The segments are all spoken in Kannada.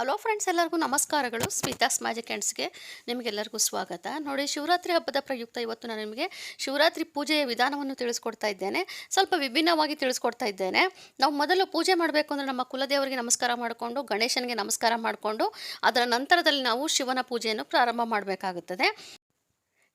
ಹಲೋ ಫ್ರೆಂಡ್ಸ್ ಎಲ್ಲರಿಗೂ ನಮಸ್ಕಾರಗಳು. ಸ್ಮಿತಾಸ್ ಮ್ಯಾಜಿಕ್ ಎಂಡ್ಸ್ಗೆ ನಿಮಗೆಲ್ಲರಿಗೂ ಸ್ವಾಗತ. ನೋಡಿ, ಶಿವರಾತ್ರಿ ಹಬ್ಬದ ಪ್ರಯುಕ್ತ ಇವತ್ತು ನಾನು ನಿಮಗೆ ಶಿವರಾತ್ರಿ ಪೂಜೆಯ ವಿಧಾನವನ್ನು ತಿಳಿಸ್ಕೊಡ್ತಾ ಇದ್ದೇನೆ. ಸ್ವಲ್ಪ ವಿಭಿನ್ನವಾಗಿ ತಿಳಿಸ್ಕೊಡ್ತಾ ಇದ್ದೇನೆ. ನಾವು ಮೊದಲು ಪೂಜೆ ಮಾಡಬೇಕು ಅಂದರೆ ನಮ್ಮ ಕುಲದೇವರಿಗೆ ನಮಸ್ಕಾರ ಮಾಡಿಕೊಂಡು, ಗಣೇಶನಿಗೆ ನಮಸ್ಕಾರ ಮಾಡಿಕೊಂಡು, ಅದರ ನಂತರದಲ್ಲಿ ನಾವು ಶಿವನ ಪೂಜೆಯನ್ನು ಪ್ರಾರಂಭ ಮಾಡಬೇಕಾಗುತ್ತದೆ.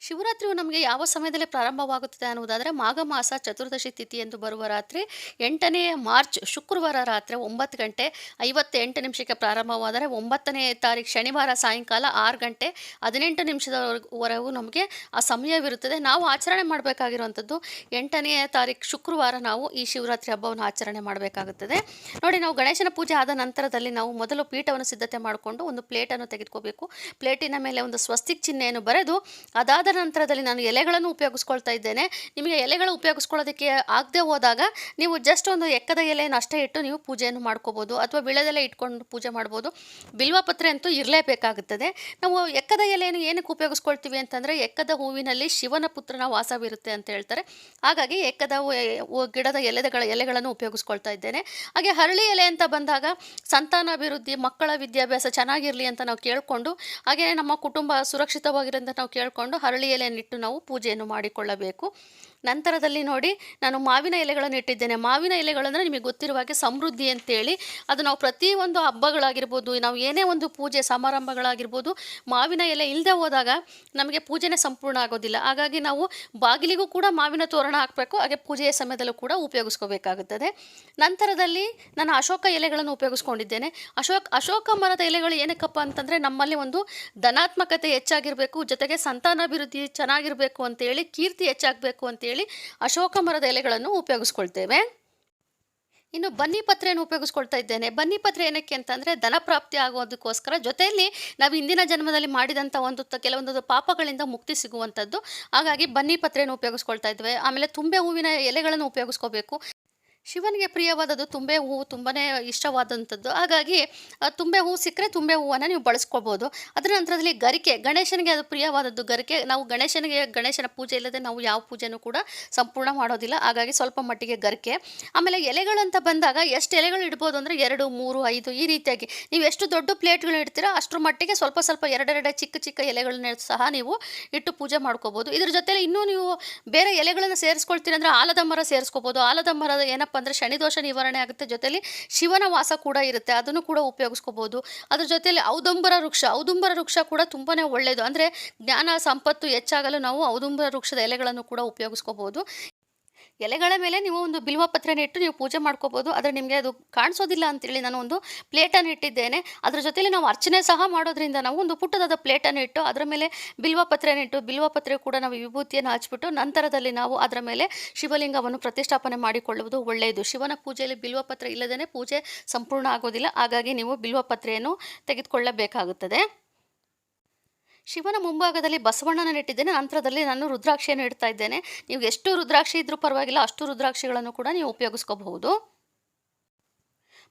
ಶಿವರಾತ್ರಿಯು ನಮಗೆ ಯಾವ ಸಮಯದಲ್ಲಿ ಪ್ರಾರಂಭವಾಗುತ್ತದೆ ಅನ್ನುವುದಾದರೆ ಮಾಘ ಮಾಸ ಚತುರ್ದಶಿ ತಿಥಿ ಎಂದು ಬರುವ ರಾತ್ರಿ ಎಂಟನೇ ಮಾರ್ಚ್ ಶುಕ್ರವಾರ ರಾತ್ರಿ ಒಂಬತ್ತು ಗಂಟೆ ಐವತ್ತೆಂಟು ನಿಮಿಷಕ್ಕೆ ಪ್ರಾರಂಭವಾದರೆ ಒಂಬತ್ತನೇ ತಾರೀಕು ಶನಿವಾರ ಸಾಯಂಕಾಲ ಆರು ಗಂಟೆ ಹದಿನೆಂಟು ನಿಮಿಷದವರೆಗೂ ನಮಗೆ ಆ ಸಮಯವಿರುತ್ತದೆ. ನಾವು ಆಚರಣೆ ಮಾಡಬೇಕಾಗಿರುವಂಥದ್ದು ಎಂಟನೇ ತಾರೀಕು ಶುಕ್ರವಾರ ನಾವು ಈ ಶಿವರಾತ್ರಿ ಹಬ್ಬವನ್ನು ಆಚರಣೆ ಮಾಡಬೇಕಾಗುತ್ತದೆ. ನೋಡಿ, ನಾವು ಗಣೇಶನ ಪೂಜೆ ಆದ ನಂತರದಲ್ಲಿ ನಾವು ಮೊದಲು ಪೀಠವನ್ನು ಸಿದ್ಧತೆ ಮಾಡಿಕೊಂಡು ಒಂದು ಪ್ಲೇಟನ್ನು ತೆಗೆದುಕೋಬೇಕು. ಪ್ಲೇಟಿನ ಮೇಲೆ ಒಂದು ಸ್ವಸ್ತಿಕ್ ಚಿಹ್ನೆಯನ್ನು ಬರೆದು ಅದಾದ ನಂತರದಲ್ಲಿ ನಾನು ಎಲೆಗಳನ್ನು ಉಪಯೋಗಿಸ್ಕೊಳ್ತಾ ಇದ್ದೇನೆ. ನಿಮಗೆ ಎಲೆಗಳು ಉಪಯೋಗಿಸ್ಕೊಳ್ಳೋದಕ್ಕೆ ಆಗದೆ ಹೋದಾಗ ನೀವು ಜಸ್ಟ್ ಒಂದು ಎಕ್ಕದ ಎಲೆಯನ್ನು ಅಷ್ಟೇ ಇಟ್ಟು ನೀವು ಪೂಜೆಯನ್ನು ಮಾಡ್ಕೋಬೋದು ಅಥವಾ ಬಿಳದೆಲೆ ಇಟ್ಕೊಂಡು ಪೂಜೆ ಮಾಡ್ಬೋದು. ಬಿಲ್ವಪತ್ರೆ ಅಂತೂ ಇರಲೇಬೇಕಾಗುತ್ತದೆ. ನಾವು ಎಕ್ಕದ ಎಲೆಯನ್ನು ಏನಕ್ಕೆ ಉಪಯೋಗಿಸ್ಕೊಳ್ತೀವಿ ಅಂತಂದರೆ ಎಕ್ಕದ ಹೂವಿನಲ್ಲಿ ಶಿವನ ಪುತ್ರನ ವಾಸವಿರುತ್ತೆ ಅಂತ ಹೇಳ್ತಾರೆ. ಹಾಗಾಗಿ ಎಕ್ಕದ ಗಿಡದ ಎಲೆಗಳ, ಎಲೆಗಳನ್ನು ಉಪಯೋಗಿಸ್ಕೊಳ್ತಾ ಇದ್ದೇನೆ. ಹಾಗೆ ಹರಳಿ ಎಲೆ ಅಂತ ಬಂದಾಗ ಸಂತಾನಾಭಿವೃದ್ಧಿ ಮಕ್ಕಳ ವಿದ್ಯಾಭ್ಯಾಸ ಚೆನ್ನಾಗಿರಲಿ ಅಂತ ನಾವು ಕೇಳಿಕೊಂಡು ಹಾಗೆಯೇ ನಮ್ಮ ಕುಟುಂಬ ಸುರಕ್ಷಿತವಾಗಿರೋ ಅಂತ ನಾವು ಕೇಳಿಕೊಂಡು ಹರಳಿ ಎಲೆಯನ್ನಿಟ್ಟು ನಾವು ಪೂಜೆಯನ್ನು ಮಾಡಿಕೊಳ್ಳಬೇಕು. ನಂತರದಲ್ಲಿ ನೋಡಿ ನಾನು ಮಾವಿನ ಎಲೆಗಳನ್ನು ಇಟ್ಟಿದ್ದೇನೆ ಮಾವಿನ ಎಲೆಗಳಂದರೆ ನಿಮಗೆ ಗೊತ್ತಿರುವ ಹಾಗೆ ಸಮೃದ್ಧಿ ಅಂತೇಳಿ. ಅದು ನಾವು ಪ್ರತಿಯೊಂದು ಹಬ್ಬಗಳಾಗಿರ್ಬೋದು, ನಾವು ಏನೇ ಒಂದು ಪೂಜೆ ಸಮಾರಂಭಗಳಾಗಿರ್ಬೋದು, ಮಾವಿನ ಎಲೆ ಇಲ್ಲದೆ ಹೋದಾಗ ನಮಗೆ ಪೂಜೆನೇ ಸಂಪೂರ್ಣ ಆಗೋದಿಲ್ಲ. ಹಾಗಾಗಿ ನಾವು ಬಾಗಿಲಿಗೂ ಕೂಡ ಮಾವಿನ ತೋರಣ ಹಾಕಬೇಕು, ಹಾಗೆ ಪೂಜೆಯ ಸಮಯದಲ್ಲೂ ಕೂಡ ಉಪಯೋಗಿಸ್ಕೋಬೇಕಾಗುತ್ತದೆ. ನಂತರದಲ್ಲಿ ನಾನು ಅಶೋಕ ಎಲೆಗಳನ್ನು ಉಪಯೋಗಿಸ್ಕೊಂಡಿದ್ದೇನೆ. ಅಶೋಕ ಅಶೋಕ ಮರದ ಎಲೆಗಳು ಏನಕ್ಕಪ್ಪ ಅಂತಂದರೆ ನಮ್ಮಲ್ಲಿ ಒಂದು ಧನಾತ್ಮಕತೆ ಹೆಚ್ಚಾಗಿರಬೇಕು, ಜೊತೆಗೆ ಸಂತಾನಾಭಿವೃದ್ಧಿ ಚೆನ್ನಾಗಿರಬೇಕು ಅಂತೇಳಿ, ಕೀರ್ತಿ ಹೆಚ್ಚಾಗಬೇಕು ಅಂತೇಳಿ ಅಶೋಕ ಮರದ ಎಲೆಗಳನ್ನು ಉಪಯೋಗಿಸ್ಕೊಳ್ತೇವೆ. ಇನ್ನು ಬನ್ನಿ ಪತ್ರೆಯನ್ನು ಉಪಯೋಗಿಸ್ಕೊಳ್ತಾ ಇದ್ದೇನೆ. ಬನ್ನಿ ಪತ್ರೆ ಏನಕ್ಕೆ ಅಂತಂದರೆ ಧನ ಪ್ರಾಪ್ತಿ ಆಗೋದಕ್ಕೋಸ್ಕರ ಜೊತೆಯಲ್ಲಿ ನಾವು ಹಿಂದಿನ ಜನ್ಮದಲ್ಲಿ ಮಾಡಿದಂಥ ಒಂದು ಕೆಲವೊಂದು ಪಾಪಗಳಿಂದ ಮುಕ್ತಿ ಸಿಗುವಂಥದ್ದು ಹಾಗಾಗಿ ಬನ್ನಿ ಪತ್ರೆಯನ್ನು ಉಪಯೋಗಿಸ್ಕೊಳ್ತಾ ಇದ್ದೇವೆ. ಆಮೇಲೆ ತುಂಬೆ ಹೂವಿನ ಎಲೆಗಳನ್ನು ಉಪಯೋಗಿಸ್ಕೋಬೇಕು. ಶಿವನಿಗೆ ಪ್ರಿಯವಾದದ್ದು ತುಂಬೆ ಹೂವು ತುಂಬಾ ಇಷ್ಟವಾದಂಥದ್ದು. ಹಾಗಾಗಿ ತುಂಬೆ ಹೂವು ಸಿಕ್ಕರೆ ತುಂಬೆ ಹೂವನ್ನು ನೀವು ಬಳಸ್ಕೋಬೋದು. ಅದರ ನಂತರದಲ್ಲಿ ಗರಿಕೆ, ಗಣೇಶನಿಗೆ ಅದು ಪ್ರಿಯವಾದದ್ದು ಗರಿಕೆ. ನಾವು ಗಣೇಶನಿಗೆ, ಗಣೇಶನ ಪೂಜೆ ಇಲ್ಲದೆ ನಾವು ಯಾವ ಪೂಜೆನೂ ಕೂಡ ಸಂಪೂರ್ಣ ಮಾಡೋದಿಲ್ಲ. ಹಾಗಾಗಿ ಸ್ವಲ್ಪ ಮಟ್ಟಿಗೆ ಗರಿಕೆ. ಆಮೇಲೆ ಎಲೆಗಳಂತ ಬಂದಾಗ ಎಷ್ಟು ಎಲೆಗಳು ಇಡ್ಬೋದು ಅಂದರೆ ಎರಡು, ಮೂರು, ಐದು ಈ ರೀತಿಯಾಗಿ. ನೀವು ಎಷ್ಟು ದೊಡ್ಡ ಪ್ಲೇಟ್ಗಳು ಇಡ್ತೀರೋ ಅಷ್ಟರ ಮಟ್ಟಿಗೆ ಸ್ವಲ್ಪ ಸ್ವಲ್ಪ ಎರಡೆರಡೆ ಚಿಕ್ಕ ಚಿಕ್ಕ ಎಲೆಗಳನ್ನ ಸಹ ನೀವು ಇಟ್ಟು ಪೂಜೆ ಮಾಡ್ಕೋಬೋದು. ಇದ್ರ ಜೊತೆಲಿ ಇನ್ನೂ ನೀವು ಬೇರೆ ಎಲೆಗಳನ್ನು ಸೇರಿಸ್ಕೊಳ್ತೀರಿ ಅಂದರೆ ಆಲದ ಮರ ಸೇರಿಸ್ಕೋಬೋದು. ಆಲದ ಮರದ ಏನಪ್ಪ ಅಂದರೆ ಶನಿದೋಷ ನಿವಾರಣೆ ಆಗುತ್ತೆ. ಜೊತೆಯಲ್ಲಿ ಶಿವನ ವಾಸ ಕೂಡ ಇರುತ್ತೆ. ಅದನ್ನು ಕೂಡ ಉಪಯೋಗಿಸ್ಕೋಬೋದು. ಅದ್ರ ಜೊತೆಯಲ್ಲಿ ಔದುಂಬರ ವೃಕ್ಷ. ಔದುಂಬರ ವೃಕ್ಷ ಕೂಡ ತುಂಬಾ ಒಳ್ಳೆಯದು ಅಂದರೆ ಜ್ಞಾನ, ಸಂಪತ್ತು ಹೆಚ್ಚಾಗಲು ನಾವು ಔದುಂಬರ ವೃಕ್ಷದ ಎಲೆಗಳನ್ನು ಕೂಡ ಉಪಯೋಗಿಸ್ಕೋಬೋದು. ಎಲೆಗಳ ಮೇಲೆ ನೀವು ಒಂದು ಬಿಲ್ವ ಪತ್ರನ ಇಟ್ಟು ನೀವು ಪೂಜೆ ಮಾಡ್ಕೋಬೋದು, ಆದರೆ ನಿಮಗೆ ಅದು ಕಾಣಿಸೋದಿಲ್ಲ ಅಂತೇಳಿ ನಾನು ಒಂದು ಪ್ಲೇಟನ್ನು ಇಟ್ಟಿದ್ದೇನೆ. ಅದ್ರ ಜೊತೆಲಿ ನಾವು ಅರ್ಚನೆ ಸಹ ಮಾಡೋದ್ರಿಂದ ನಾವು ಒಂದು ಪುಟ್ಟದಾದ ಪ್ಲೇಟನ್ನು ಇಟ್ಟು ಅದರ ಮೇಲೆ ಬಿಲ್ವಪತ್ರೆನ ಇಟ್ಟು ಬಿಲ್ವಪತ್ರೆ ಕೂಡ ನಾವು ವಿಭೂತಿಯನ್ನು ಹಚ್ಬಿಟ್ಟು ನಂತರದಲ್ಲಿ ನಾವು ಅದರ ಮೇಲೆ ಶಿವಲಿಂಗವನ್ನು ಪ್ರತಿಷ್ಠಾಪನೆ ಮಾಡಿಕೊಳ್ಳುವುದು ಒಳ್ಳೆಯದು. ಶಿವನ ಪೂಜೆಯಲ್ಲಿ ಬಿಲ್ವಪತ್ರೆ ಇಲ್ಲದೇ ಪೂಜೆ ಸಂಪೂರ್ಣ ಆಗೋದಿಲ್ಲ. ಹಾಗಾಗಿ ನೀವು ಬಿಲ್ವ ಪತ್ರೆಯನ್ನು ತೆಗೆದುಕೊಳ್ಳಬೇಕಾಗುತ್ತದೆ. ಶಿವನ ಮುಂಭಾಗದಲ್ಲಿ ಬಸವಣ್ಣನ ಇಟ್ಟಿದ್ದೇನೆ ನಂತರದಲ್ಲಿ ನಾನು ರುದ್ರಾಕ್ಷಿಯನ್ನು ಇಡ್ತಾ ಇದ್ದೇನೆ. ನೀವು ಎಷ್ಟು ರುದ್ರಾಕ್ಷಿ ಇದ್ರೂ ಪರವಾಗಿಲ್ಲ, ಅಷ್ಟು ರುದ್ರಾಕ್ಷಿಗಳನ್ನು ಕೂಡ ನೀವು ಉಪಯೋಗಿಸ್ಕೋಬಹುದು.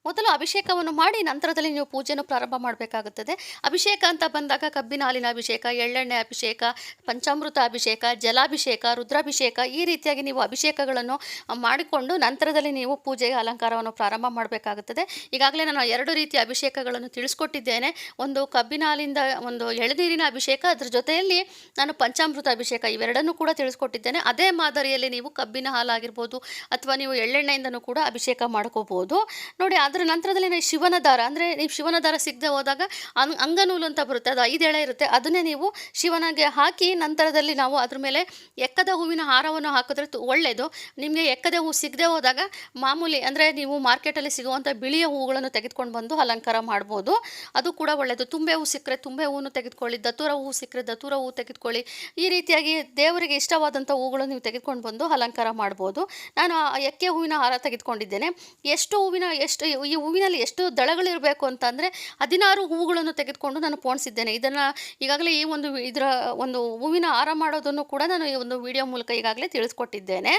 ಮೊದಲು ಅಭಿಷೇಕವನ್ನು ಮಾಡಿ ನಂತರದಲ್ಲಿ ನೀವು ಪೂಜೆಯನ್ನು ಪ್ರಾರಂಭ ಮಾಡಬೇಕಾಗುತ್ತದೆ. ಅಭಿಷೇಕ ಅಂತ ಬಂದಾಗ ಕಬ್ಬಿನ ಹಾಲಿನ ಅಭಿಷೇಕ, ಎಳ್ಳೆಣ್ಣೆ ಅಭಿಷೇಕ, ಪಂಚಾಮೃತ ಅಭಿಷೇಕ, ಜಲಾಭಿಷೇಕ, ರುದ್ರಾಭಿಷೇಕ ಈ ರೀತಿಯಾಗಿ ನೀವು ಅಭಿಷೇಕಗಳನ್ನು ಮಾಡಿಕೊಂಡು ನಂತರದಲ್ಲಿ ನೀವು ಪೂಜೆಗೆ ಅಲಂಕಾರವನ್ನು ಪ್ರಾರಂಭ ಮಾಡಬೇಕಾಗುತ್ತದೆ. ಈಗಾಗಲೇ ನಾನು ಎರಡು ರೀತಿಯ ಅಭಿಷೇಕಗಳನ್ನು ತಿಳಿಸ್ಕೊಟ್ಟಿದ್ದೇನೆ. ಒಂದು ಕಬ್ಬಿನ ಹಾಲಿಂದ ಒಂದು ಎಳನೀರಿನ ಅಭಿಷೇಕ, ಅದರ ಜೊತೆಯಲ್ಲಿ ನಾನು ಪಂಚಾಮೃತ ಅಭಿಷೇಕ ಇವೆರಡನ್ನೂ ಕೂಡ ತಿಳಿಸ್ಕೊಟ್ಟಿದ್ದೇನೆ. ಅದೇ ಮಾದರಿಯಲ್ಲಿ ನೀವು ಕಬ್ಬಿನ ಹಾಲಾಗಿರ್ಬೋದು ಅಥವಾ ನೀವು ಎಳ್ಳೆಣ್ಣೆಯಿಂದನೂ ಕೂಡ ಅಭಿಷೇಕ ಮಾಡ್ಕೋಬೋದು. ನೋಡಿ ಅದರ ನಂತರದಲ್ಲಿ ಶಿವನ ದಾರ, ಅಂದರೆ ನೀವು ಶಿವನ ದಾರ ಸಿಗದೆ ಹೋದಾಗ ಅನ್, ಅಂಗನೂಲು ಅಂತ ಬರುತ್ತೆ, ಅದು ಐದು ಎಳೆ ಇರುತ್ತೆ, ಅದನ್ನೇ ನೀವು ಶಿವನಿಗೆ ಹಾಕಿ ನಂತರದಲ್ಲಿ ನಾವು ಅದ್ರ ಮೇಲೆ ಎಕ್ಕದ ಹೂವಿನ ಹಾರವನ್ನು ಹಾಕಿದ್ರೆ ತು- ಒಳ್ಳೆಯದು ನಿಮಗೆ ಎಕ್ಕದ ಹೂ ಸಿಗದೆ ಹೋದಾಗ ಮಾಮೂಲಿ ಅಂದರೆ ನೀವು ಮಾರ್ಕೆಟಲ್ಲಿ ಸಿಗುವಂಥ ಬಿಳಿಯ ಹೂಗಳನ್ನು ತೆಗೆದುಕೊಂಡು ಬಂದು ಅಲಂಕಾರ ಮಾಡ್ಬೋದು. ಅದು ಕೂಡ ಒಳ್ಳೆಯದು ತುಂಬೆ ಹೂ ಸಿಕ್ಕರೆ ತುಂಬೆ ಹೂವನ್ನು ತೆಗೆದುಕೊಳ್ಳಿ ದತ್ತೂರ ಹೂ ಸಿಕ್ಕರೆ ದತ್ತೂರ ಹೂ ತೆಗೆದುಕೊಳ್ಳಿ, ಈ ರೀತಿಯಾಗಿ ದೇವರಿಗೆ ಇಷ್ಟವಾದಂಥ ಹೂಗಳನ್ನು ನೀವು ತೆಗೆದುಕೊಂಡು ಬಂದು ಅಲಂಕಾರ ಮಾಡ್ಬೋದು. ನಾನು ಎಕ್ಕೆ ಹೂವಿನ ಹಾರ ತೆಗೆದುಕೊಂಡಿದ್ದೇನೆ. ಎಷ್ಟು ಹೂವಿನ, ಎಷ್ಟು ಈ ಹೂವಿನಲ್ಲಿ ಎಷ್ಟು ದಳಗಳಿರಬೇಕು ಅಂತಂದರೆ ಹದಿನಾರು ಹೂವುಗಳನ್ನು ತೆಗೆದುಕೊಂಡು ನಾನು ಪೋಣಿಸಿದ್ದೇನೆ ಇದನ್ನು ಈಗಾಗಲೇ ಈ ಒಂದು ಇದರ ಒಂದು ಹೂವಿನ ಹಾರ ಮಾಡೋದನ್ನು ಕೂಡ ನಾನು ಈ ಒಂದು ವಿಡಿಯೋ ಮೂಲಕ ಈಗಾಗಲೇ ತಿಳಿಸ್ಕೊಟ್ಟಿದ್ದೇನೆ.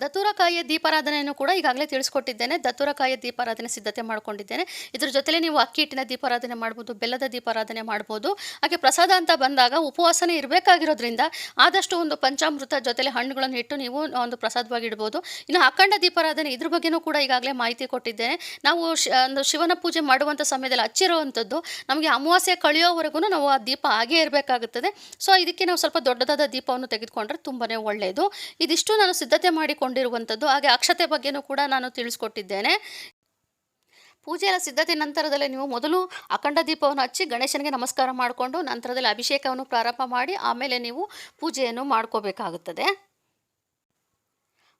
ದತ್ತೂರಕಾಯಿಯ ದೀಪಾರಾಧನೆಯನ್ನು ಕೂಡ ಈಗಾಗಲೇ ತಿಳಿಸ್ಕೊಟ್ಟಿದ್ದೇನೆ. ದತ್ತೂರಕಾಯಿಯ ದೀಪಾರಾಧನೆ ಸಿದ್ಧತೆ ಮಾಡ್ಕೊಂಡಿದ್ದೇನೆ. ಇದ್ರ ಜೊತೆಲೆ ನೀವು ಅಕ್ಕಿ ಹಿಟ್ಟಿನ ದೀಪಾರಾಧನೆ ಮಾಡ್ಬೋದು, ಬೆಲ್ಲದ ದೀಪಾರಾಧನೆ ಮಾಡ್ಬೋದು. ಹಾಗೆ ಪ್ರಸಾದ ಅಂತ ಬಂದಾಗ ಉಪವಾಸನೆ ಇರಬೇಕಾಗಿರೋದ್ರಿಂದ ಆದಷ್ಟು ಒಂದು ಪಂಚಾಮೃತ ಜೊತೆಲೆ ಹಣ್ಣುಗಳನ್ನು ಇಟ್ಟು ನೀವು ಒಂದು ಪ್ರಸಾದವಾಗಿ ಇಡ್ಬೋದು. ಇನ್ನು ಅಖಂಡ ದೀಪಾರಾಧನೆ ಇದ್ರ ಬಗ್ಗೆನೂ ಕೂಡ ಈಗಾಗಲೇ ಮಾಹಿತಿ ಕೊಟ್ಟಿದ್ದೇನೆ. ನಾವು ಒಂದು ಶಿವನ ಪೂಜೆ ಮಾಡುವಂಥ ಸಮಯದಲ್ಲಿ ಹಚ್ಚಿರುವಂಥದ್ದು ನಮಗೆ ಅಮಾವಾಸ್ಯೆ ಕಳೆಯೋವರೆಗೂ ನಾವು ಆ ದೀಪ ಹಾಗೇ ಇರಬೇಕಾಗುತ್ತದೆ. ಸೊ, ಇದಕ್ಕೆ ನಾವು ಸ್ವಲ್ಪ ದೊಡ್ಡದಾದ ದೀಪವನ್ನು ತೆಗೆದುಕೊಂಡ್ರೆ ತುಂಬಾ ಒಳ್ಳೆಯದು ಇದಿಷ್ಟು ನಾನು ಸಿದ್ಧತೆ ಮಾಡಿಕೊಂಡಿರುವಂಥದ್ದು. ಹಾಗೆ ಅಕ್ಷತೆ ಬಗ್ಗೆನೂ ಕೂಡ ನಾನು ತಿಳಿಸ್ಕೊಟ್ಟಿದ್ದೇನೆ. ಪೂಜೆಯ ಸಿದ್ಧತೆ ನಂತರದಲ್ಲಿ ನೀವು ಮೊದಲು ಅಖಂಡ ದೀಪವನ್ನು ಹಚ್ಚಿ ಗಣೇಶನಿಗೆ ನಮಸ್ಕಾರ ಮಾಡಿಕೊಂಡು ನಂತರದಲ್ಲಿ ಅಭಿಷೇಕವನ್ನು ಪ್ರಾರಂಭ ಮಾಡಿ ಆಮೇಲೆ ನೀವು ಪೂಜೆಯನ್ನು ಮಾಡ್ಕೋಬೇಕಾಗುತ್ತದೆ.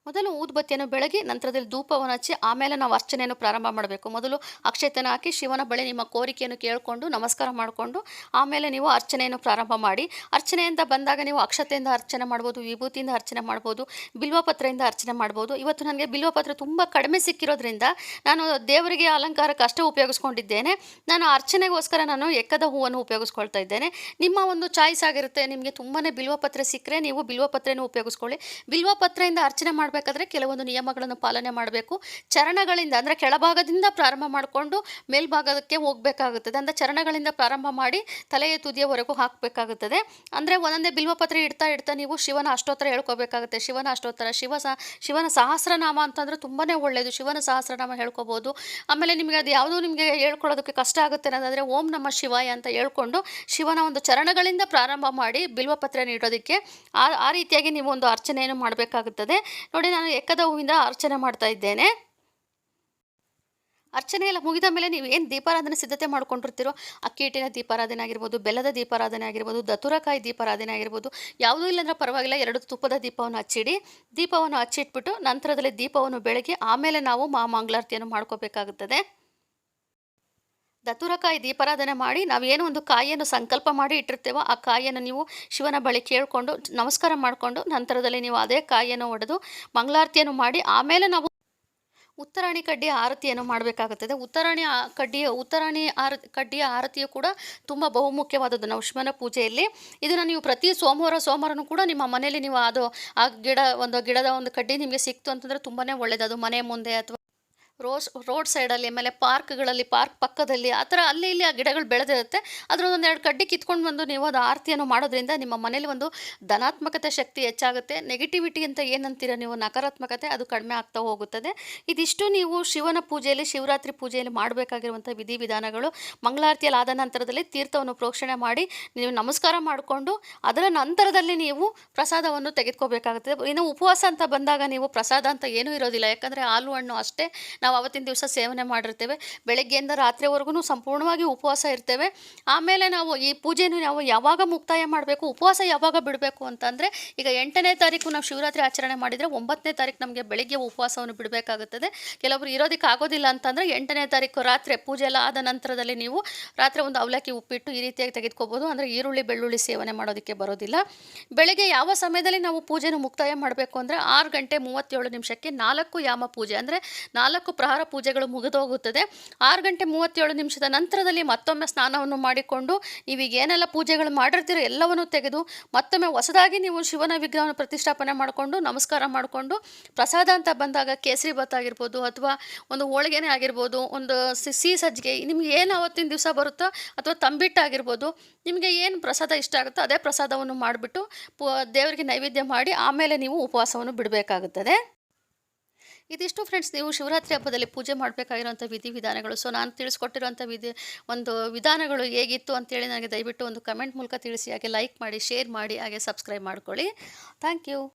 ಮೊದಲು ಊದುಬತ್ತಿಯನ್ನು ಬೆಳಗ್ಗೆ ನಂತರದಲ್ಲಿ ಧೂಪವನ್ನು ಹಚ್ಚಿ ಆಮೇಲೆ ನಾವು ಅರ್ಚನೆಯನ್ನು ಪ್ರಾರಂಭ ಮಾಡಬೇಕು. ಮೊದಲು ಅಕ್ಷತೆಯನ್ನು ಹಾಕಿ ಶಿವನ ಬಳಿ ನಿಮ್ಮ ಕೋರಿಕೆಯನ್ನು ಕೇಳಿಕೊಂಡು ನಮಸ್ಕಾರ ಮಾಡಿಕೊಂಡು ಆಮೇಲೆ ನೀವು ಅರ್ಚನೆಯನ್ನು ಪ್ರಾರಂಭ ಮಾಡಿ. ಅರ್ಚನೆಯಿಂದ ಬಂದಾಗ ನೀವು ಅಕ್ಷತೆಯಿಂದ ಅರ್ಚನೆ ಮಾಡ್ಬೋದು, ವಿಭೂತಿಯಿಂದ ಅರ್ಚನೆ ಮಾಡ್ಬೋದು ಬಿಲ್ವಪತ್ರೆಯಿಂದ ಅರ್ಚನೆ ಮಾಡ್ಬೋದು. ಇವತ್ತು ನನಗೆ ಬಿಲ್ವಪತ್ರ ತುಂಬ ಕಡಿಮೆ ಸಿಕ್ಕಿರೋದ್ರಿಂದ ನಾನು ದೇವರಿಗೆ ಅಲಂಕಾರಕ್ಕೆ ಅಷ್ಟೇ ಉಪಯೋಗಿಸ್ಕೊಂಡಿದ್ದೇನೆ. ನಾನು ಅರ್ಚನೆಗೋಸ್ಕರ ನಾನು ಎಕ್ಕದ ಹೂವನ್ನು ಉಪಯೋಗಿಸ್ಕೊಳ್ತಾ ಇದ್ದೇನೆ. ನಿಮ್ಮ ಒಂದು ಚಾಯ್ಸ್ ಆಗಿರುತ್ತೆ, ನಿಮಗೆ ತುಂಬಾ ಬಿಲ್ವಪತ್ರೆ ಸಿಕ್ಕರೆ ನೀವು ಬಿಲ್ವಪತ್ರೆನೂ ಉಪಯೋಗಿಸ್ಕೊಳ್ಳಿ. ಬಿಲ್ವಪತ್ರೆಯಿಂದ ಅರ್ಚನೆ ಮಾಡಬೇಕಾದ್ರೆ ಕೆಲವೊಂದು ನಿಯಮಗಳನ್ನು ಪಾಲನೆ ಮಾಡಬೇಕು. ಚರಣಗಳಿಂದ ಅಂದರೆ ಕೆಳಭಾಗದಿಂದ ಪ್ರಾರಂಭ ಮಾಡಿಕೊಂಡು ಮೇಲ್ಭಾಗಕ್ಕೆ ಹೋಗಬೇಕಾಗುತ್ತದೆ. ಅಂದರೆ ಚರಣಗಳಿಂದ ಪ್ರಾರಂಭ ಮಾಡಿ ತಲೆಯ ತುದಿಯವರೆಗೂ ಹಾಕಬೇಕಾಗುತ್ತದೆ. ಅಂದರೆ ಒಂದೊಂದೇ ಬಿಲ್ವಪತ್ರೆ ಇಡ್ತಾ ಇಡ್ತಾ ನೀವು ಶಿವನ ಅಷ್ಟೋತ್ತರ ಹೇಳ್ಕೋಬೇಕಾಗುತ್ತೆ. ಶಿವನ ಅಷ್ಟೋತ್ತರ, ಶಿವ ಶಿವನ ಸಹಸ್ರನಾಮ ಅಂತಂದರೆ ತುಂಬಾ ಒಳ್ಳೆಯದು. ಶಿವನ ಸಹಸ್ರನಾಮ ಹೇಳ್ಕೊಬೋದು. ಆಮೇಲೆ ನಿಮಗೆ ಅದು ಯಾವುದೂ ನಿಮಗೆ ಹೇಳ್ಕೊಳ್ಳೋದಕ್ಕೆ ಕಷ್ಟ ಆಗುತ್ತೆ ಅನ್ನೋದಾದರೆ ಓಂ ನಮ್ಮ ಶಿವಾಯ ಅಂತ ಹೇಳ್ಕೊಂಡು ಶಿವನ ಒಂದು ಚರಣಗಳಿಂದ ಪ್ರಾರಂಭ ಮಾಡಿ ಬಿಲ್ವಪತ್ರೆ ನೀಡೋದಕ್ಕೆ ಆ ಆ ರೀತಿಯಾಗಿ ನೀವು ಒಂದು ಅರ್ಚನೆಯನ್ನು ಮಾಡಬೇಕಾಗುತ್ತದೆ. ನೋಡಿ ನಾನು ಎಕ್ಕದ ಹೂವಿಂದ ಅರ್ಚನೆ ಮಾಡ್ತಾ ಇದ್ದೇನೆ. ಅರ್ಚನೆ ಎಲ್ಲ ಮುಗಿದ ಮೇಲೆ ನೀವು ಏನು ದೀಪಾರಾಧನೆ ಸಿದ್ಧತೆ ಮಾಡ್ಕೊಂಡಿರ್ತೀರೋ ಅಕ್ಕಿ ಹಿಟ್ಟಿನ ದೀಪಾರಾಧನೆ ಆಗಿರ್ಬೋದು, ಬೆಲ್ಲದ ದೀಪಾರಾಧನೆ ಆಗಿರ್ಬೋದು, ದತುರಕಾಯಿ ದೀಪಾರಾಧನೆ ಆಗಿರ್ಬೋದು, ಯಾವುದೂ ಇಲ್ಲಂದ್ರೆ ಪರವಾಗಿಲ್ಲ, ಎರಡು ತುಪ್ಪದ ದೀಪವನ್ನು ಹಚ್ಚಿಡಿ. ದೀಪವನ್ನು ಹಚ್ಚಿಟ್ಬಿಟ್ಟು ನಂತರದಲ್ಲಿ ದೀಪವನ್ನು ಬೆಳಗ್ಗೆ ಆಮೇಲೆ ನಾವು ಮಾ ಮಾಡ್ಕೋಬೇಕಾಗುತ್ತದೆ. ದತುರಕಾಯಿ ದೀಪಾರಾಧನೆ ಮಾಡಿ ನಾವೇನು ಒಂದು ಕಾಯಿಯನ್ನು ಸಂಕಲ್ಪ ಮಾಡಿ ಇಟ್ಟಿರ್ತೇವೋ ಆ ಕಾಯಿಯನ್ನು ನೀವು ಶಿವನ ಬಳಿ ಕೇಳಿಕೊಂಡು ನಮಸ್ಕಾರ ಮಾಡಿಕೊಂಡು ನಂತರದಲ್ಲಿ ನೀವು ಅದೇ ಕಾಯಿಯನ್ನು ಒಡೆದು ಮಂಗಳಾರತಿಯನ್ನು ಮಾಡಿ ಆಮೇಲೆ ನಾವು ಉತ್ತರಾಣಿ ಕಡ್ಡಿಯ ಆರತಿಯನ್ನು ಮಾಡಬೇಕಾಗುತ್ತದೆ. ಉತ್ತರಾಣಿ ಕಡ್ಡಿಯ ಉತ್ತರಾಣಿ ಆರ, ಕಡ್ಡಿಯ ಆರತಿಯು ಕೂಡ ತುಂಬ ಬಹುಮುಖ್ಯವಾದದ್ದು. ನಾವು ಶಿವನ ಪೂಜೆಯಲ್ಲಿ ಇದನ್ನು ನೀವು ಪ್ರತಿ ಸೋಮವಾರ, ಸೋಮವಾರನು ಕೂಡ ನಿಮ್ಮ ಮನೆಯಲ್ಲಿ ನೀವು ಅದು ಆ ಗಿಡ, ಒಂದು ಗಿಡದ ಒಂದು ಕಡ್ಡಿ ನಿಮಗೆ ಸಿಕ್ತು ಅಂತಂದರೆ ತುಂಬಾ ಒಳ್ಳೆಯದು ಅದು ಮನೆ ಮುಂದೆ ಅಥವಾ ರೋಸ್, ರೋಡ್ ಸೈಡಲ್ಲಿ, ಆಮೇಲೆ ಪಾರ್ಕ್ಗಳಲ್ಲಿ, ಪಾರ್ಕ್ ಪಕ್ಕದಲ್ಲಿ, ಆ ಥರ ಅಲ್ಲಿ ಇಲ್ಲಿ ಆ ಗಿಡಗಳು ಬೆಳೆದಿರುತ್ತೆ. ಅದರೊಂದು ಎರಡು ಕಡ್ಡಿ ಕಿತ್ಕೊಂಡು ಬಂದು ನೀವು ಅದು ಆರತಿಯನ್ನು ಮಾಡೋದ್ರಿಂದ ನಿಮ್ಮ ಮನೇಲಿ ಒಂದು ಧನಾತ್ಮಕತೆ ಶಕ್ತಿ ಹೆಚ್ಚಾಗುತ್ತೆ. ನೆಗೆಟಿವಿಟಿ ಅಂತ ಏನಂತೀರ ನೀವು? ನಕಾರಾತ್ಮಕತೆ ಅದು ಕಡಿಮೆ ಆಗ್ತಾ ಹೋಗುತ್ತದೆ. ಇದಿಷ್ಟು ನೀವು ಶಿವನ ಪೂಜೆಯಲ್ಲಿ, ಶಿವರಾತ್ರಿ ಪೂಜೆಯಲ್ಲಿ ಮಾಡಬೇಕಾಗಿರುವಂಥ ವಿಧಿವಿಧಾನಗಳು, ಮಂಗಳಾರತಿಯಲ್ಲಿ ಆದ ನಂತರದಲ್ಲಿ ತೀರ್ಥವನ್ನು ಪ್ರೋಕ್ಷಣೆ ಮಾಡಿ ನೀವು ನಮಸ್ಕಾರ ಮಾಡಿಕೊಂಡು ಅದರ ನಂತರದಲ್ಲಿ ನೀವು ಪ್ರಸಾದವನ್ನು ತೆಗೆದುಕೋಬೇಕಾಗುತ್ತದೆ. ಇನ್ನು ಉಪವಾಸ ಅಂತ ಬಂದಾಗ ನೀವು ಪ್ರಸಾದ ಅಂತ ಏನೂ ಇರೋದಿಲ್ಲ. ಯಾಕಂದರೆ ಹಾಲು ಹಣ್ಣು ಅಷ್ಟೇ. ನಾವು ಅವತ್ತಿನ ದಿವಸ ಸೇವನೆ ಮಾಡಿರ್ತೇವೆ. ಬೆಳಗ್ಗೆಯಿಂದ ರಾತ್ರಿವರೆಗೂ ಸಂಪೂರ್ಣವಾಗಿ ಉಪವಾಸ ಇರ್ತೇವೆ. ಆಮೇಲೆ ನಾವು ಈ ಪೂಜೆಯನ್ನು ನಾವು ಯಾವಾಗ ಮುಕ್ತಾಯ ಮಾಡಬೇಕು, ಉಪವಾಸ ಯಾವಾಗ ಬಿಡಬೇಕು ಅಂತಂದರೆ, ಈಗ ಎಂಟನೇ ತಾರೀಕು ನಾವು ಶಿವರಾತ್ರಿ ಆಚರಣೆ ಮಾಡಿದರೆ ಒಂಬತ್ತನೇ ತಾರೀಕು ನಮಗೆ ಬೆಳಗ್ಗೆ ಉಪವಾಸವನ್ನು ಬಿಡಬೇಕಾಗುತ್ತದೆ. ಕೆಲವರು ಇರೋದಕ್ಕೆ ಆಗೋದಿಲ್ಲ ಅಂತಂದರೆ ಎಂಟನೇ ತಾರೀಕು ರಾತ್ರಿ ಪೂಜೆ ಎಲ್ಲ ಆದ ನಂತರದಲ್ಲಿ ನೀವು ರಾತ್ರಿ ಒಂದು ಅವಲಕ್ಕಿ ಉಪ್ಪಿಟ್ಟು ಈ ರೀತಿಯಾಗಿ ತೆಗೆದುಕೋಬೋದು. ಅಂದರೆ ಈರುಳ್ಳಿ, ಬೆಳ್ಳುಳ್ಳಿ ಸೇವನೆ ಮಾಡೋದಕ್ಕೆ ಬರೋದಿಲ್ಲ. ಬೆಳಗ್ಗೆ ಯಾವ ಸಮಯದಲ್ಲಿ ನಾವು ಪೂಜೆಯನ್ನು ಮುಕ್ತಾಯ ಮಾಡಬೇಕು ಅಂದರೆ ಆರು ಗಂಟೆ ಮೂವತ್ತೇಳು ನಿಮಿಷಕ್ಕೆ ನಾಲ್ಕು ಯಾಮ ಪೂಜೆ. ಅಂದರೆ ನಾಲ್ಕು ಪ್ರಹಾರ ಪೂಜೆಗಳು ಮುಗಿದೋಗುತ್ತದೆ. ಆರು ಗಂಟೆ ಮೂವತ್ತೇಳು ನಿಮಿಷದ ನಂತರದಲ್ಲಿ ಮತ್ತೊಮ್ಮೆ ಸ್ನಾನವನ್ನು ಮಾಡಿಕೊಂಡು ನೀವೀಗ ಏನೆಲ್ಲ ಪೂಜೆಗಳು ಮಾಡಿರ್ತೀರೋ ಎಲ್ಲವನ್ನು ತೆಗೆದು ಮತ್ತೊಮ್ಮೆ ಹೊಸದಾಗಿ ನೀವು ಶಿವನ ವಿಗ್ರಹವನ್ನು ಪ್ರತಿಷ್ಠಾಪನೆ ಮಾಡಿಕೊಂಡು ನಮಸ್ಕಾರ ಮಾಡಿಕೊಂಡು ಪ್ರಸಾದ ಅಂತ ಬಂದಾಗ ಕೇಸರಿ ಭಾತ್ ಆಗಿರ್ಬೋದು ಅಥವಾ ಒಂದು ಹೋಳಿಗೆನೇ ಆಗಿರ್ಬೋದು, ಒಂದು ಸಿಹಿ ಸಜ್ಜಿಗೆ ನಿಮ್ಗೆ ಏನು ಅವತ್ತಿನ ದಿವಸ ಬರುತ್ತೋ ಅಥವಾ ತಂಬಿಟ್ಟು ಆಗಿರ್ಬೋದು ನಿಮಗೆ ಏನು ಪ್ರಸಾದ ಇಷ್ಟ ಆಗುತ್ತೋ ಅದೇ ಪ್ರಸಾದವನ್ನು ಮಾಡಿಬಿಟ್ಟು ಪೂ, ದೇವರಿಗೆ ನೈವೇದ್ಯ ಮಾಡಿ ಆಮೇಲೆ ನೀವು ಉಪವಾಸವನ್ನು ಬಿಡಬೇಕಾಗುತ್ತದೆ. ಇದಿಷ್ಟು ಫ್ರೆಂಡ್ಸ್ ನೀವು ಶಿವರಾತ್ರಿ ಹಬ್ಬದಲ್ಲಿ ಪೂಜೆ ಮಾಡಬೇಕಾಗಿರುವಂಥ ವಿಧಿವಿಧಾನಗಳು. ಸೊ ನಾನು ತಿಳಿಸ್ಕೊಟ್ಟಿರುವಂಥ ವಿಧಿ, ಒಂದು ವಿಧಾನಗಳು ಹೇಗಿತ್ತು ಅಂತೇಳಿ ನನಗೆ ದಯವಿಟ್ಟು ಒಂದು ಕಮೆಂಟ್ ಮೂಲಕ ತಿಳಿಸಿ. ಹಾಗೆ ಲೈಕ್ ಮಾಡಿ ಶೇರ್ ಮಾಡಿ, ಹಾಗೆ ಸಬ್ಸ್ಕ್ರೈಬ್ ಮಾಡ್ಕೊಳ್ಳಿ. Thank you